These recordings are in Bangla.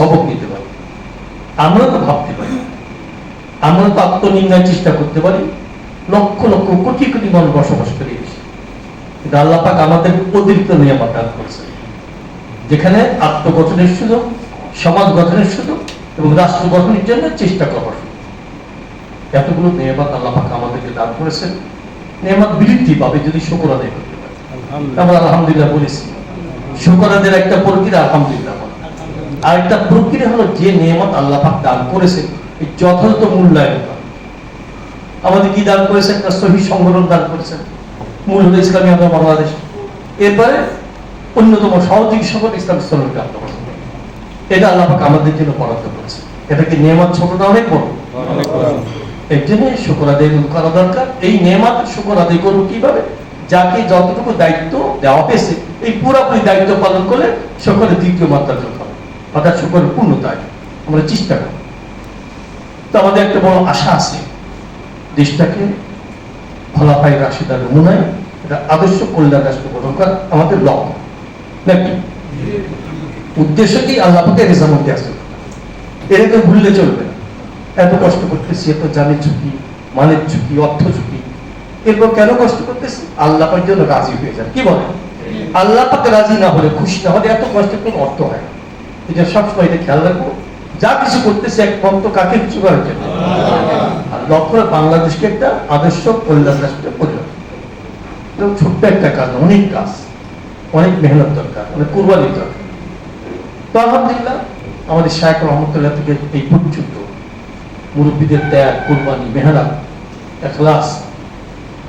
সবক নিতে পারি। আমরা তো ভাবতে পারি। আমরা তো আত্মনির্ণয় চেষ্টা করতে পারি। লক্ষ লক্ষ কোটি কোটি মানুষ বসবাস করে কিন্তু আল্লাহ পাক আমাদের অতিরিক্ত নিয়ামত দান করেছেন। যেখানে আত্মগঠনের সুযোগ, সমাজ গঠনের সুযোগ এবং রাষ্ট্র গঠনের জন্য চেষ্টা করার সুযোগ। এতগুলো নিয়ামত আল্লাহ পাক আমাদেরকে দান করেছেন। নিয়ামত বৃদ্ধি পাবে যদি শুকর আদায় করতে পারে। আমরা আলহামদুলিল্লাহ বলেছি। শুকরাদের একটা প্রক্রিয়া আলহামদুলিল্লাহ। আর একটা প্রক্রিয়া হলো যে নিয়ামত আল্লাহ পাক দান করেছে যথাযথ মূল্যায়ন। আমাদের কি দান করেছে একটা সহি সংগঠন দান করেছেন। মূল হলো ইসলামী আন্দোলন বাংলাদেশ। এরপরে অন্যতম সহযোগী সকল ইসলাম আন্দোলন এটা আল্লাহ পাক আমাদের জন্য বরাদ্দ করেছে এটা কি নিয়ামত ছোটটা অনেক বড়? এর জন্য শুকর আদায় করা দরকার। এই নেমাত শুকর আদায় করব কীভাবে? যাকে যতটুকু দায়িত্ব দেওয়া হয়েছে এই পুরোপুরি দায়িত্ব পালন করলে সকলের দ্বিতীয় মাত্রা অর্থাৎ সকলের পূর্ণতায় আমরা চেষ্টা করব। তো আমাদের একটা বড় আশা আছে। দেশটাকে ফলাফাই রাশিদার নমুনায় এটা আদর্শ কল্যাণ রাষ্ট্র গঠন করা আমাদের লক্ষ্য। নাকি? উদ্দেশ্য কি আল্লাহ পাকে রেজামতে আসে এটাকে ভুললে চলবে না। এত কষ্ট করতেছি এত জানের ঝুঁকি মানের ঝুঁকি অর্থ ঝুঁকি এরপর কেন কষ্ট করতেছি? আল্লাহ জন্য রাজি হয়ে যান। কি বলে আল্লাহ পাকে রাজি না হলে খুশি না হলে এত কষ্টের কোনো অর্থ হয় না। জন্য সবসময় এটা খেয়াল রাখব যা কিছু করতেছে একমাত্র কাকে কিছু করার জন্য? আর লক্ষ্য বাংলাদেশকে একটা আদর্শ কল্যাণ রাষ্ট্রে পরিণত ছোট্ট একটা কাজ, অনেক কাজ, অনেক মেহনত দরকার, অনেক কুরবানি দরকার। তো আলহামদুলিল্লাহ, আমাদের শায়ক রহমতুল্লাহ থেকে এই পর্যন্ত মুরব্বীদের ত্যাগ, কোরবানি, মেহনত, এখলাস,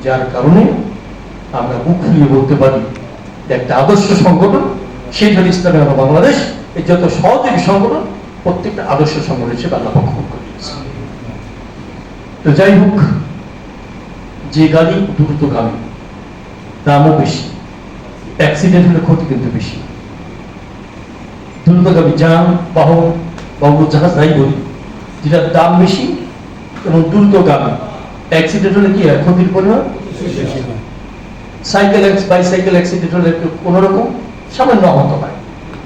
যার কারণে আমরা মুখ ফুলিয়ে বলতে পারি একটা আদর্শ সংগঠন, সেই জন্য ইসলামী বাংলাদেশ এই যত সহযোগী সংগঠন প্রত্যেকটা আদর্শ সংগঠন হিসেবে আল্লাহ পক্ষ করে দিয়েছে তো যাই হোক যে গাড়ি দ্রুতগামী দামও বেশি অ্যাক্সিডেন্ট হলে ক্ষতি কিন্তু বেশি। দ্রুতগামী যান বাহন বা জাহাজ যাই বলি যেটার দাম বেশি এবং দ্রুতগামী অ্যাক্সিডেন্ট হলে কি হয়? ক্ষতির পরিমাণ সাইকেল বাইসাইকেল অ্যাক্সিডেন্ট হলে একটু কোনোরকম সামান্য আহত হয়।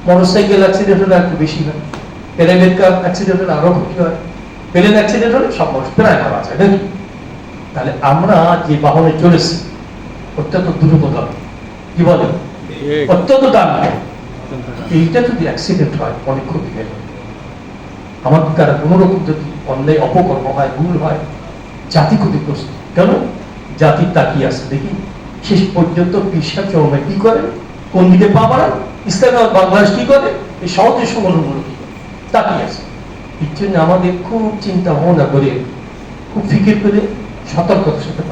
মোটর সাইকেল অ্যাক্সিডেন্ট হলে একটু বেশি হয়। প্লেনের অ্যাক্সিডেন্ট হলে আরও ক্ষতি হয়। প্লেন অ্যাক্সিডেন্ট হলে সব মানুষ প্রায় মারা যায় নাকি? তাহলে আমরা যে বাহনে চলেছি অত্যন্ত দ্রুতগামী কি বলে অত্যন্ত দামি এইটা যদি অ্যাক্সিডেন্ট হয় অনেক ক্ষতি হয়ে। যাবে আমাদের দ্বারা কোনো রকম যদি অন্যায় অপকর্ম হয় ভুল হয় জাতি ক্ষতিগ্রস্ত। কেন? জাতির তাকিয়ে আছে দেখি শেষ পর্যন্ত বিশ্বাস চরমে কি করে? কোন দিকে পা বাড়ান বাংলাদেশ কি করে? এই কি করে? তাকিয়ে আছে। এর জন্য আমাদের খুব চিন্তা ভাবনা করে, খুব ফিকির করে সতর্কতার সাথে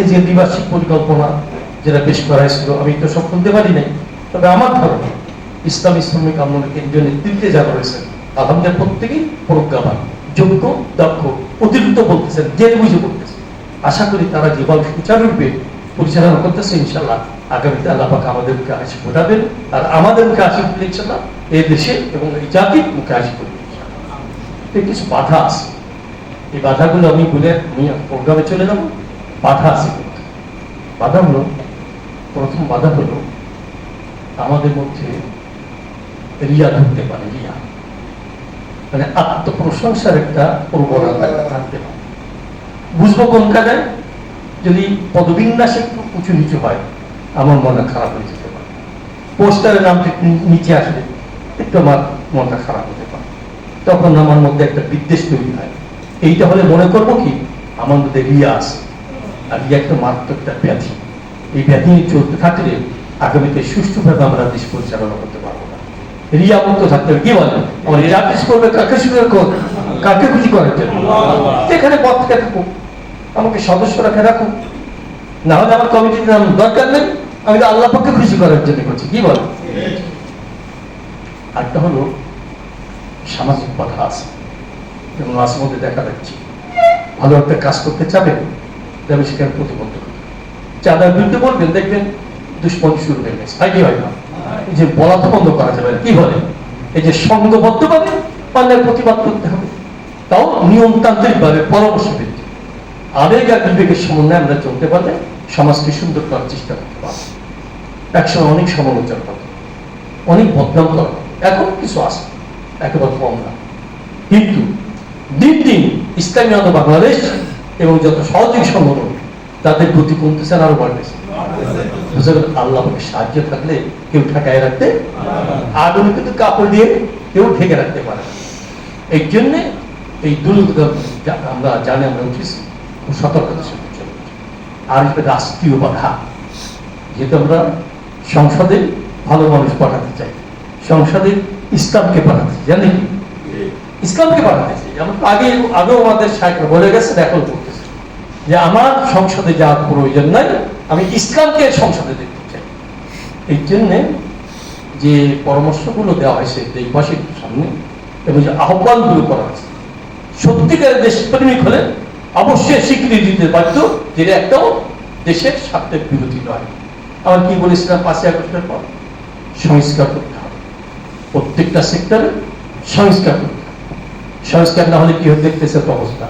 এই যে দ্বিবার্ষিক পরিকল্পনা যেটা বেশ করা হয়েছিল, আমি তো সব বলতে পারি নাই, তবে আমার ধারণা ইসলাম ইসলামিক আন্দোলনের কেন্দ্রীয় নেতৃত্বে যারা রয়েছেন, আলহামদুলিল্লাহ প্রত্যেকেই প্রজ্ঞাবান, যোগ্য, দক্ষ, অতিরিক্ত বলতেছেন, জেনে বুঝে বলতেছেন। আশা করি তারা যেভাবে সুচারুরূপে পরিচালনা করতেছে ইনশাল্লাহ আগামীতে আল্লাহ পাক আমাদেরকে হাসি ফোটাবেন আর আমাদের মুখে হাসি ফুটলে ইনশাল্লাহ এই দেশে এবং এই জাতির মুখে হাসি ফুটবে কিছু বাধা আছে। এই বাধাগুলো আমি বলে প্রোগ্রামে চলে যাব। বাধা আছে বাধা হলো, প্রথম বাধা হলো, আমাদের মধ্যে রিয়া ঢুকতে পারে, রিয়া। মানে আত্মপ্রশংসার একটা প্রবণতা থাকতে পারে। বুঝব কোন কাজে? যদি পদবিন্যাস একটু উঁচু নিচু হয়, আমার মনে খারাপ হয়ে যেতে পারে। পোস্টারের নামটা নিচে আসলে একটু আমার মনটা খারাপ হতে পারে। তখন আমার মধ্যে একটা বিদ্বেষ তৈরি হয়। এইটা হলে মনে করব কি, আমার মধ্যে রিয়া আছে। আর রিয়া একটা মারাত্মক একটা ব্যাধি। এই ব্যাধি চলতে থাকলে আগামীতে সুষ্ঠুভাবে আমরা দেশ পরিচালনা করতে পারব না। রিয়া মুক্ত থাকতে হবে। কি বলে? আমার রিয়া পেশ করবে, কাকে কাকে খুশি করার জন্য? এখানে পথ থেকে থাকুক আমাকে সদস্য রাখে রাখুক না হলে আমার কমিটির নাম দরকার নেই। আমি তো আল্লাহ পক্ষে খুশি করার জন্য করছি। কি বলে আরেকটা হলো, সামাজিক কথা আছে। যেমন মাঝে মধ্যে দেখা যাচ্ছে, ভালো একটা কাজ করতে চাবেন আমি সেখানে প্রতিবন্ধ চাঁদার বিরুদ্ধে বলবেন, দেখবেন দুষ্পন্দি শুরু হয়ে গেছে। হয় কি হয় না? যে বলা তো বন্ধ করা যাবে। কি বলে? এই যে সংঘবদ্ধ ভাবে প্রতিবাদ করতে হবে। তাও নিয়মতান্ত্রিকভাবে পরামর্শ আবেগ আর বিবেকের সমন্বয়ে আমরা চলতে পারলে সমাজকে সুন্দর করার চেষ্টা করতে পারব। একসময় অনেক সমালোচনা হতো, অনেক বদনাম করা, এখন কিছু আছে, একেবারে কম না। কিন্তু দিন দিন ইসলামী আন্দোলন বাংলাদেশ এবং যত সহযোগী সংগঠন, তাদের গতি কমতেছে না আরও বাড়তেছে? আল্লাহকে সাহায্য থাকলে কেউ ঠেকায় রাখতে আগুনে কিন্তু কাপড় দিয়ে কেউ ঢেকে রাখতে পারে এই জন্যে এই দুর্নীতি আমরা জানি, আমরা উঠেছি সতর্কতার চলতে হবে। আর একটা রাষ্ট্রীয় বাধা যেহেতু আমরা সংসদে ভালো মানুষ পাঠাতে চাই। সংসদে ইসলামকে পাঠাতে চাই জানেন কি? ইসলামকে পাঠাতে চাই। তো আগে আগেও আমাদের সাহেবরা বলে গেছে এখন করতেছে যে আমার সংসদে যাওয়ার প্রয়োজন নাই আমি ইসলামকে সংসদে দেখতে চাই। এই জন্যে যে পরামর্শগুলো দেওয়া হয়েছে দেশবাসীর সামনে এবং যে আহ্বানগুলো করা হয়েছে সত্যিকারের দেশপ্রেমিক হলে অবশ্যই স্বীকৃতি দিতে বাধ্য, যেটা একটাও দেশের স্বার্থের বিরোধী নয়। আমার কি বলেছিলাম পাঁচই আগস্টের পর? সংস্কার করতে হবে। প্রত্যেকটা সেক্টরে সংস্কার করতে হবে। সংস্কার না হলে কি দেখতেছে তো অবস্থা?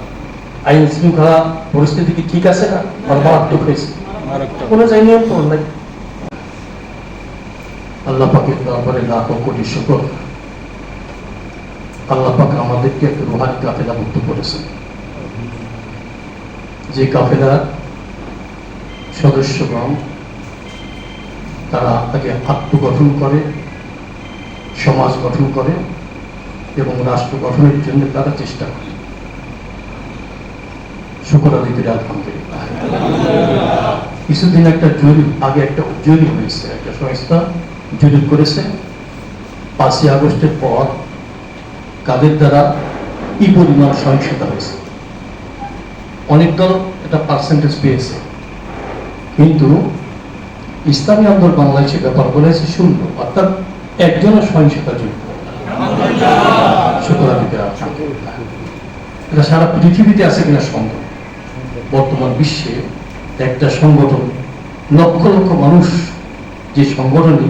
আইন শৃঙ্খলা পরিস্থিতি কি ঠিক আছে না? আর মারাত্মক হয়েছে। কোনো জায়গায় নিয়ন্ত্রণ নাই। আল্লাহ পাকের দরবারে লাখ কোটি শুকর। আল্লাহ পাক আমাদেরকে একটা রুহানি কাফেলা মুক্ত করেছেন। যে কাফেলা সদস্যগণ তারা আগে আত্মগঠন করে, সমাজ গঠন করে এবং রাষ্ট্র গঠনের জন্য তারা চেষ্টা করে। শুকর কিছুদিন একটা জরিপ, আগে একটা জরিপ হয়েছে, একটা সংস্থা জরিপ করেছে। পাঁচই আগস্টের পর কাদের দ্বারা কি পরিমাণ সহিংসতা হয়েছে? অনেক দল এটা পার্সেন্টেজ পেয়েছে। কিন্তু ইসলামী আন্দোলন বাংলাদেশের ব্যাপার বলেছে শূন্য, অর্থাৎ একজনের সহিংসতা যুক্ত এটা সারা পৃথিবীতে আছে কিনা সন্দেহ। বর্তমান বিশ্বে একটা সংগঠন লক্ষ লক্ষ মানুষ যে সংগঠনে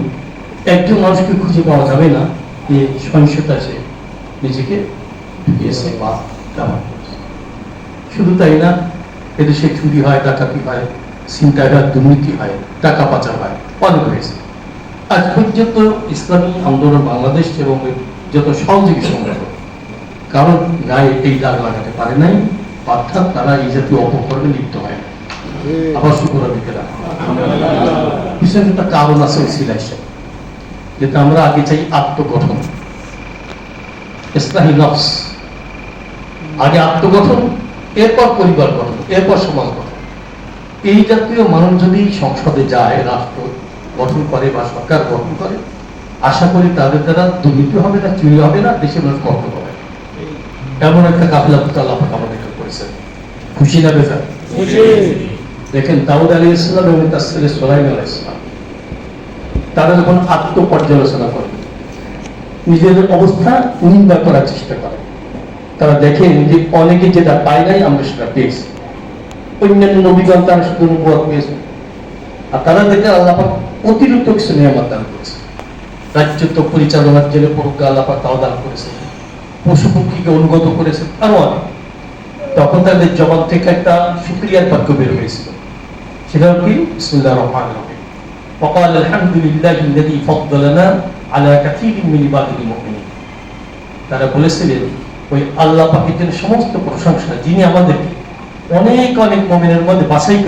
একজন মানুষকে খুঁজে পাওয়া যাবে না যে সহিংসতা সে নিজেকে ঢুকিয়েছে বা। শুধু তাই না, এদেশে চুরি হয় ডাকাতি হয়? ছিনতাইঘাত দুর্নীতি হয়? টাকা পাচার হয়। অনেক হয়েছে। আজ পর্যন্ত ইসলামী আন্দোলন বাংলাদেশ এবং যত সহযোগী সংগঠন, কারণ গায়ে এই দাগ লাগাতে পারে নাই, অর্থাৎ তারা এই জাতীয় অপকর্মে লিপ্ত হয় আবার শুক্র দিকে পিছনে একটা কারণ আছে ওই সিলাই সাহেব যেটা আমরা আগে চাই আত্মগঠন। ইসলাহী নফস, আগে আত্মগঠন এরপর পরিবার গঠন এরপর সমাজ গঠন। এই জাতীয় মানুষ যদি সংসদে যায় রাষ্ট্র গঠন করে বা সরকার গঠন করে আশা করি তাদের দ্বারা দুর্নীতি হবে না চুরি হবে না দেশের মানুষ কষ্ট হবে এমন একটা কাফিলা আল্লাহ পাক আমাদেরকে করেছেন। খুশি না বেজার? দেখেন দাউদ আলী ইসলাম এবং তার ছেলে সোলাইম আলী ইসলাম তারা যখন আত্মপর্যালোচনা করে নিজেদের অবস্থা নিন্দা করার চেষ্টা করে। তারা দেখেন যে অনেকে যেটা পায় নাই আমরা সেটা পেয়েছি অন্যান্য নবীগণ তারা শুধু অনুভব পেয়েছে আর তারা দেখে আল্লাপাক অতিরিক্ত কিছু নিয়ামত দান করেছে রাজ্য তো পরিচালনার জন্য পরকে আল্লাপাক তাও দান করেছে পশু পক্ষীকে অনুগত করেছে আরো অনেক তখন তাদের জবাব থেকে একটা শুক্রিয়ার বাক্য বের হয়েছিল সেটা কি বিসমিল্লাহ রহমান রহিম وقال الحمد لله الذي فضلنا على كثير من عباده المؤمنين তারা বলেছিলেন ওই আল্লাহ পাখির জন্য সমস্ত প্রশংসা যিনি আমাদের অনেক অনেক মমিনের মধ্যে বাছাই